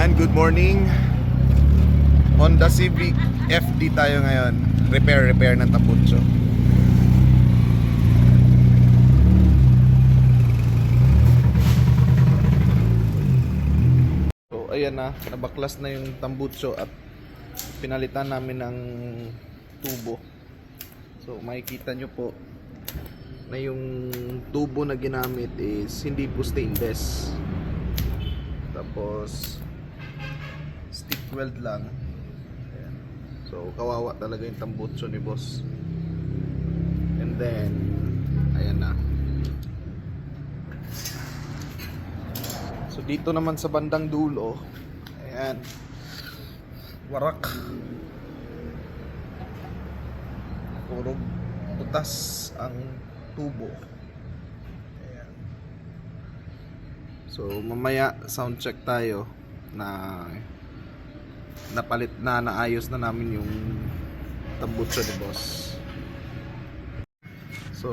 Ayan, good morning. Honda Civic FD tayo ngayon. Repair, repair ng Tambucho. So, ayan na. Nabaklas na yung Tambucho at pinalitan namin ng tubo. So, makikita nyo po na yung tubo na ginamit is hindi po stainless. Tapos weld lang. Ayan. So kawawa talaga yung tambutso ni boss. And then ayan na. So dito naman sa bandang dulo, ayan. Warak. Puro butas ang tubo. Ayan. So mamaya sound check tayo na napalit na naayos na namin yung tambutso ni boss. So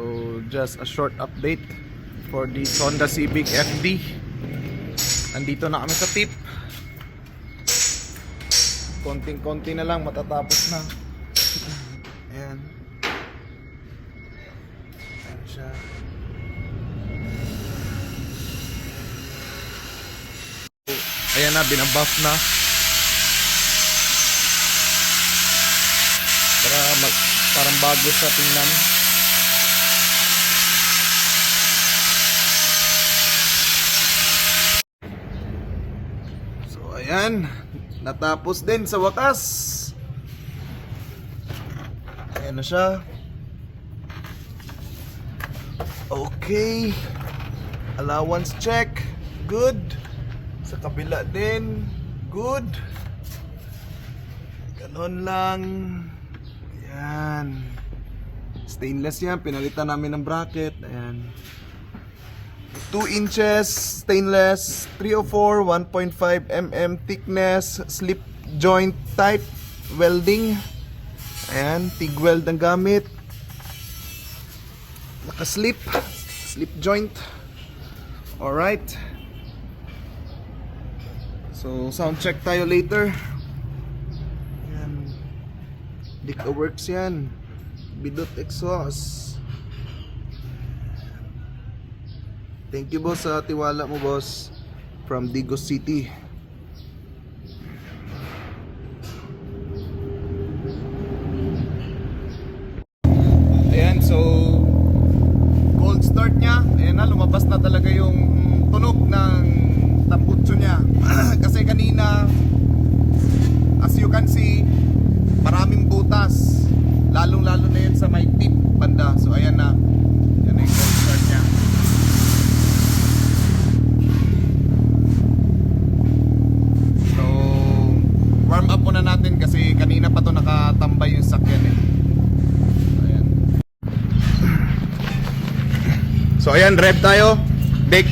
just a short update for the Honda Civic FD. Andito na kami sa tip. Konting-konti na lang matatapos na. Ayan. Ayan siya. Ayan na, binabuff na. Mag, parang bago sa tingnan. So ayan, natapos din sa wakas. Ayan na siya. Okay. Allowance check. Good. Sa kabila din. Good. Ganon lang. Ayan. Stainless yan. Pinalitan namin ng bracket. Ayan. 2 inches stainless. 304 1.5 mm thickness. Slip joint type welding. Ayan. TIG weld ang gamit. Naka-slip. Slip joint. Alright. So sound check tayo later Dika works yan bidot exhaust Thank you boss sa tiwala mo boss from Digos City. Ayan, so cold start niya. Ayan na, lumabas na talaga yung tunog ng tambutso niya. Kasi kanina, as you can see, maraming butas. Lalong-lalo na yun sa may tip banda. So ayan na. Yan na yung cold start niya. So, warm up muna natin kasi kanina pa to nakatambay yung sakyan eh. Ayan. So ayan, rev tayo. Big.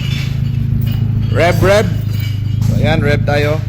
Rev, rev. So ayan, rev tayo.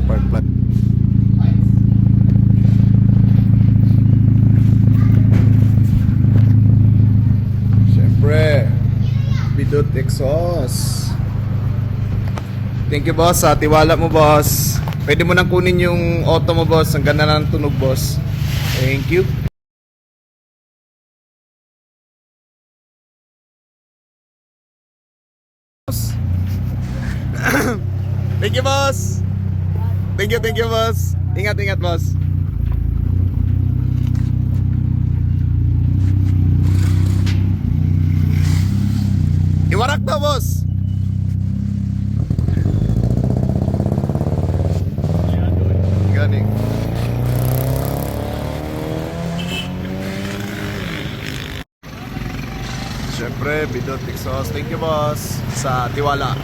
Spark plug. Siyempre, bidot exhaust. Thank you boss sa tiwala mo boss. Pwede mo nang kunin yung auto mo boss. Ang ganda na ng tunog boss. Thank you. Thank you, boss. Thank you, thank you, boss. Ingat, ingat, boss. Iwarak daw, boss. Ganing. Siyempre, Bidot Exhaust. Thank you boss sa tiwala.